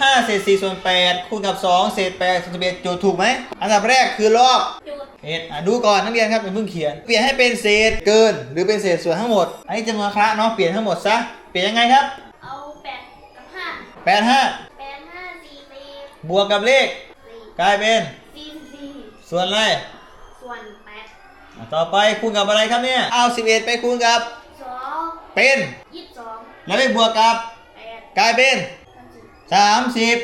5เศษ4ส่วน8คูณกับ 2 เศษ8ส่วน11โจทย์ถูกไหม อันดับแรกคือลอกจุดเอ็ดอะดูก่อนนักเรียนครับอย่าเพิ่งเขียน เปลี่ยนให้เป็นเศษเกิน หรือเป็นเศษส่วนทั้งหมด อันนี้จำนวนคละเนาะ เปลี่ยนทั้งหมดซะ เปลี่ยนยังไงครับ เอาแปดกับห้า85แปดห้าสี่สี่บวกกับเลขสี่กลายเป็นสี่สี่ส่วนอะไร ส่วนแปดอะต่อไปคูณกับอะไรครับเนี่ย เอา 11 ไปคูณกับสองเป็นยี่สิบสองแล้วไปบวกกับแปดกลายเป็นสามสิบ 30สามสิบ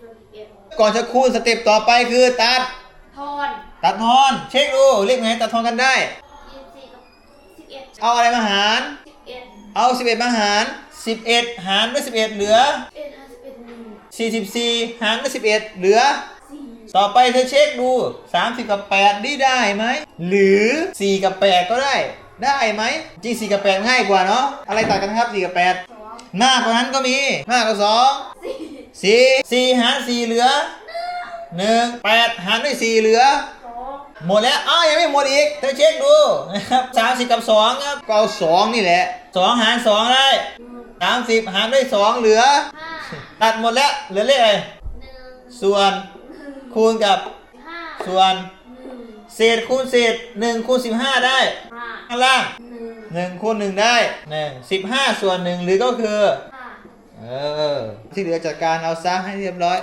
ส่วนสิบเอ็ดก่อนจะคูณสเต็ปต่อไปคือตัด ทอนตัดทอน เช็คดูเลขไหนตัดทอนกันได้ ยี่สิบสี่กับสิบเอ็ดเอาอะไรมาหาร สิบเอ็ดเอา 11 มาหาร 11 หารด้วย 11 เหลือ เอ็ดห้าสิบเอ็ดหนึ่ง44 หารด้วย 11 เหลือ สี่ต่อไปเธอเช็คดู 30 กับ 8 นี่ได้ไหม หรือ 4 กับ 8 ก็ได้ ได้ไหม จริง 4 กับ 8 ง่ายกว่าเนาะ อะไรต่างกันครับ 4 กับสอง8มากกว่านั้นก็มี มากกว่าสี่2 4 4หาร4เหลือ1 8หารด้วย4เหลือสองหมดแล้วอ้าวยังไม่หมดอีกเธอเช็คดูนะครับ30กับ2ครับก็เอา2นี่แหละ2หาร2ได้หนึ่ง30หารด้วย2เหลือห้าตัดหมดแล้วเหลือเลขอะไรหนึ่งส่วนหนึ่งคูณกับห้าส่วนหนึ่งเศษคูณเศษ1คูณ15ได้ห้าข้างล่างหนึ่ง1คูณ1ได้1 15ส่วน1หรือก็คือห้าเออ ที่เหลือจัดการเอาซะให้เรียบร้อย